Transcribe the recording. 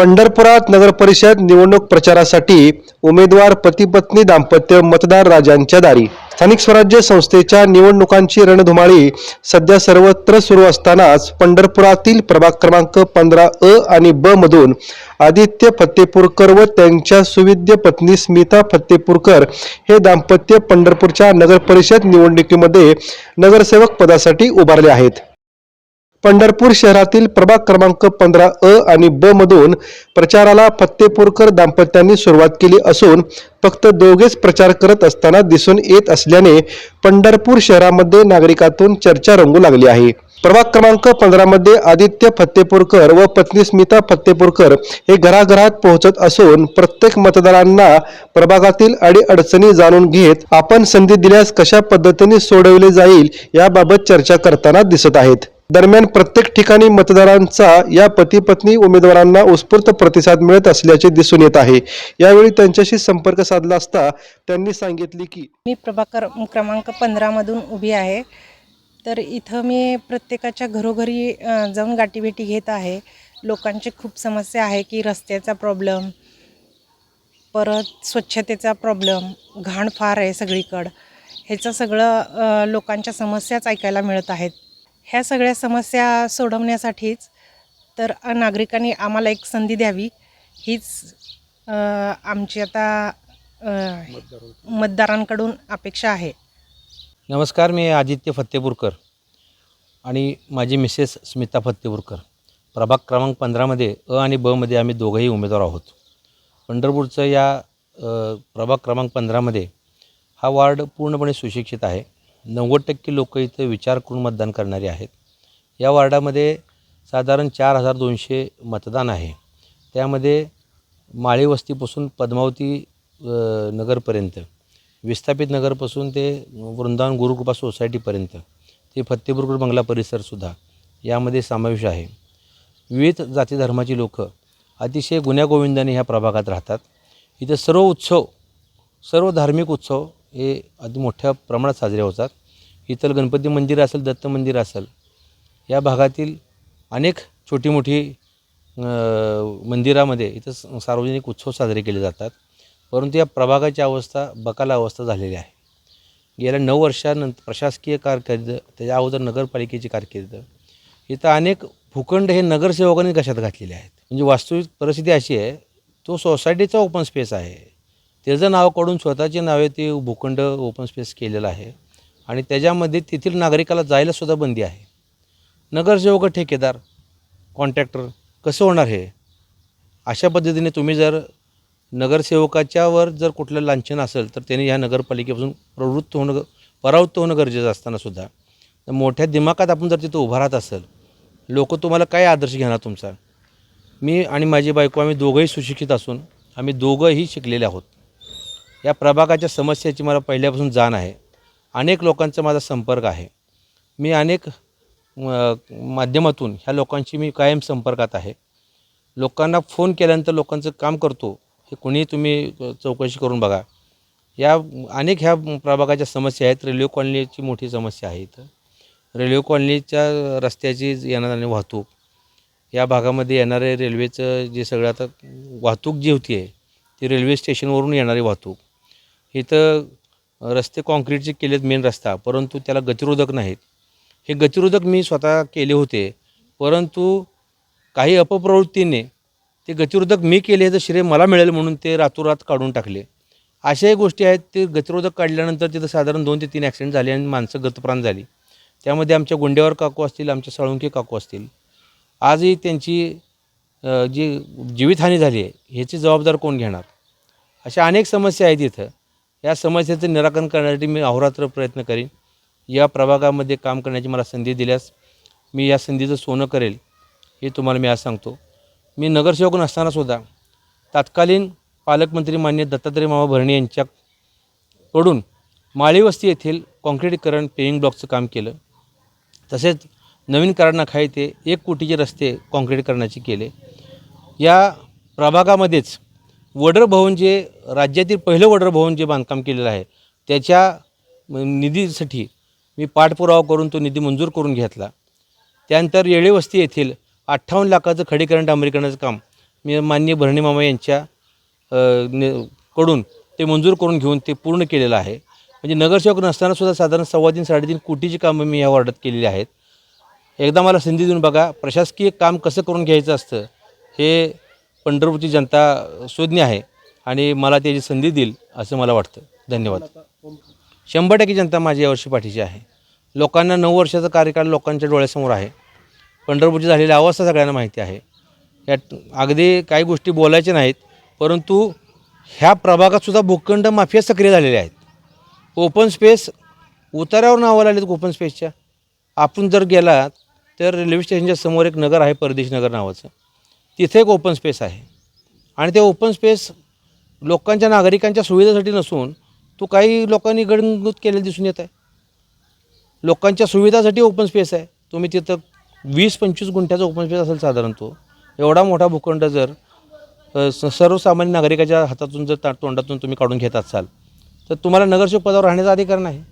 पंढरपुरात नगरपरिषद निवडणूक प्रचारासाठी उमेदवार पतीपत्नी दाम्पत्य मतदार राजांच्या दारी. स्थानिक स्वराज्य संस्थेच्या निवडणुकांची रणधुमाळी सध्या सर्वत्र सुरू असतानाच पंढरपुरातील प्रभाग क्रमांक पंधरा अ आणि ब मधून आदित्य फत्तेपूरकर व त्यांच्या सुविद्य पत्नी स्मिता फत्तेपूरकर हे दाम्पत्य पंढरपूरच्या नगरपरिषद निवडणुकीमध्ये नगरसेवक पदासाठी उभारले आहेत. पंढरपूर शहरातील प्रभाग क्रमांक पंधरा अ आणि ब मधून प्रचाराला फत्तेपूरकर दाम्पत्यांनी सुरुवात केली असून फक्त दोघेच प्रचार करत असताना दिसून येत असल्याने पंढरपूर शहरामध्ये नागरिकातून चर्चा रंगू लागली आहे. प्रभाग क्रमांक पंधरामध्ये आदित्य फत्तेपूरकर व पत्नी स्मिता फत्तेपूरकर हे घराघरात पोहोचत असून प्रत्येक मतदारांना प्रभागातील अडीअडचणी जाणून घेत आपण संधी दिल्यास कशा पद्धतीने सोडवले जाईल याबाबत चर्चा करताना दिसत आहेत. दरम्यान प्रत्येक ठिकाणी मतदारांचा या पती पत्नी उमेदवारांना उत्स्फूर्त प्रतिसाद मिळत असल्याचे दिसून येत आहे. यावेळी त्यांच्याशी संपर्क साधला असता त्यांनी सांगितले की मी प्रभाकर क्रमांक पंधरामधून उभी आहे. तर इथं मी प्रत्येकाच्या घरोघरी जाऊन गाठीभेटी घेत आहे. लोकांची खूप समस्या आहे की रस्त्याचा प्रॉब्लेम परत स्वच्छतेचा प्रॉब्लेम घाण फार आहे सगळीकडं. ह्याचं सगळं लोकांच्या समस्याच ऐकायला मिळत आहेत. ह्या सगळ्या समस्या सोडवण्यासाठीच तर नागरिकांनी आम्हाला एक संधी द्यावी. हीच आमची आता मतदारांकडून अपेक्षा आहे. नमस्कार मी आदित्य फत्तेपूरकर आणि माझी मिसेस स्मिता फत्तेपूरकर. प्रभाग क्रमांक पंधरामध्ये अ आणि बमध्ये आम्ही दोघंही उमेदवार आहोत. पंढरपूरचं या प्रभाग क्रमांक पंधरामध्ये हा वार्ड पूर्णपणे सुशिक्षित आहे. नव्वद टक्के लोक इथं विचार करून मतदान करणारे आहेत. या वार्डामध्ये साधारण चार हजार दोनशे मतदान आहे. त्यामध्ये माळी वस्तीपासून पद्मावती नगरपर्यंत विस्थापित नगरपासून ते वृंदावन गुरुकृपा सोसायटीपर्यंत ते फत्तेपूरकर बंगला परिसरसुद्धा यामध्ये समावेश आहे. विविध जाती धर्माची लोक अतिशय गुण्यागोविंदाने ह्या प्रभागात राहतात. इथं सर्व उत्सव सर्व धार्मिक उत्सव हे अति मोठ्या प्रमाणात साजरे होतात. इथं गणपती मंदिर असेल दत्त मंदिर असेल या भागातील अनेक छोटी मोठी मंदिरामध्ये इथं सार्वजनिक उत्सव साजरे केले जातात. परंतु या प्रभागाची अवस्था बकाला अवस्था झालेली आहे. गेल्या नऊ वर्षानंतर प्रशासकीय कारकीर्द त्याच्या अगोदर नगरपालिकेची कारकीर्द इथं अनेक भूखंड हे नगरसेवकांनी कशात घातलेले आहेत? म्हणजे वास्तविक परिस्थिती अशी आहे तो सोसायटीचा ओपन स्पेस आहे. त्याचं नाव काढून स्वतःची नावे ते भूखंड ओपन स्पेस केलेलं आहे. आणि त्याच्यामध्ये तेथील नागरिकाला जायलासुद्धा बंदी आहे. नगरसेवक ठेकेदार कॉन्ट्रॅक्टर कसं होणार हे? अशा पद्धतीने तुम्ही जर नगरसेवकाच्यावर जर कुठलं लांछन असेल तर त्याने ह्या नगरपालिकेपासून प्रवृत्त होणं परावृत्त होणं गरजेचं असतानासुद्धा तर मोठ्या दिमागात आपण जर तिथं उभा राहत असेल लोक तुम्हाला काय आदर्श घेणार तुमचा? मी आणि माझी बायको आम्ही दोघंही सुशिक्षित असून आम्ही दोघंही शिकलेले आहोत. या प्रभागाच्या समस्याची मला पहिल्यापासून जाण आहे. अनेक लोकांचा माझा संपर्क आहे. मी अनेक माध्यमातून ह्या लोकांशी मी कायम संपर्कात आहे. लोकांना फोन केल्यानंतर लोकांचं काम करतो हे कोणीही तुम्ही चौकशी करून बघा. या अनेक ह्या प्रभागाच्या समस्या आहेत. रेल्वे कॉलनीची मोठी समस्या आहे इथं. रेल्वे कॉलनीच्या रस्त्याची येणारी आणि वाहतूक या भागामध्ये येणारे रेल्वेचं जे सगळं आता वाहतूक जी होती आहे ती रेल्वे स्टेशनवरून येणारी वाहतूक इथं रस्ते काँक्रीटचे केलेत मेन रस्ता परंतु त्याला गतिरोधक नाहीत. हे गतिरोधक मी स्वतः केले होते परंतु काही अपप्रवृत्तीने ते गतिरोधक मी केले तर श्रेय मला मिळेल म्हणून ते रातोरात काढून टाकले. अशाही गोष्टी आहेत ते गतिरोधक काढल्यानंतर तिथं साधारण दोन ते तीन ॲक्सिडेंट झाले आणि माणसं गतप्राण झाली. त्यामध्ये आमच्या गुंड्यावर काकू असतील आमच्या साळुंके काकू असतील. आजही त्यांची जी जीवितहानी झाली आहे ह्याची जबाबदार कोण घेणार? अशा अनेक समस्या आहेत इथं. या समस्येचं निराकरण करण्यासाठी मी अहोरात्र प्रयत्न करीन. या प्रभागामध्ये काम करण्याची मला संधी दिल्यास मी या संधीचं सोनं करेल हे तुम्हाला मी आज सांगतो. मी नगरसेवक नसतानासुद्धा तत्कालीन पालकमंत्री मान्य दत्तात्रय मामा भरणे यांच्याकडून माळीवस्ती येथील काँक्रिटीकरण पेईंग ब्लॉकचं काम केलं. तसेच नवीन कारणाखा येथे एक कोटीचे रस्ते काँक्रिटीकरणाचे केले. या प्रभागामध्येच वडर भवन जे राज्यातील पहिलं वडर भवन जे बांधकाम केलेलं आहे त्याच्या निधीसाठी मी पाठपुरावा करून तो निधी मंजूर करून घेतला. त्यानंतर येळेवस्ती येथील अठ्ठावन्न लाखाचं खडीकरण डांबरीकरणाचं काम मी माननीय भरणी मामा यांच्या कडून ते मंजूर करून घेऊन ते पूर्ण केलेलं आहे. म्हणजे नगरसेवक नसताना सुद्धा साधारण सव्वा तीन साडेतीन कोटीची कामं मी या वॉर्डात केलेली आहेत. एकदा मला संधी देऊन बघा प्रशासकीय काम कसं करून घ्यायचं असतं हे पंढरपूरची जनता शोधणी आहे आणि मला त्याची संधी देईल असं मला वाटतं. धन्यवाद. शंभर टक्के जनता माझी यावर्षी पाठीची आहे. लोकांना नऊ वर्षाचा कार्यकाळ लोकांच्या डोळ्यासमोर आहे. पंढरपूरची झालेली अवस्था सगळ्यांना माहिती आहे. यात अगदी काही गोष्टी बोलायच्या नाहीत परंतु ह्या प्रभागातसुद्धा भूखंड माफिया सक्रिय झालेल्या आहेत. ओपन स्पेस उतारावर नावं लागलेत ओपन स्पेसच्या. आपण जर गेलात तर रेल्वे स्टेशनच्या समोर एक नगर आहे परदेश नगर नावाचं. तिथे एक ओपन स्पेस आहे. आणि ते ओपन स्पेस लोकांच्या नागरिकांच्या सुविधेसाठी नसून तो काही लोकांनी गडंगूत केलेलं दिसून येत आहे. लोकांच्या सुविधासाठी ओपन स्पेस आहे. तुम्ही तिथं वीस पंचवीस गुंठ्याचा ओपन स्पेस असेल साधारण तो. एवढा मोठा भूखंड जर स- सर्वसामान्य नागरिकाच्या हातातून जर ता तोंडातून तुम्ही काढून घेत असाल तर तुम्हाला नगरसेवक पदावर राहण्याचा अधिकार नाही.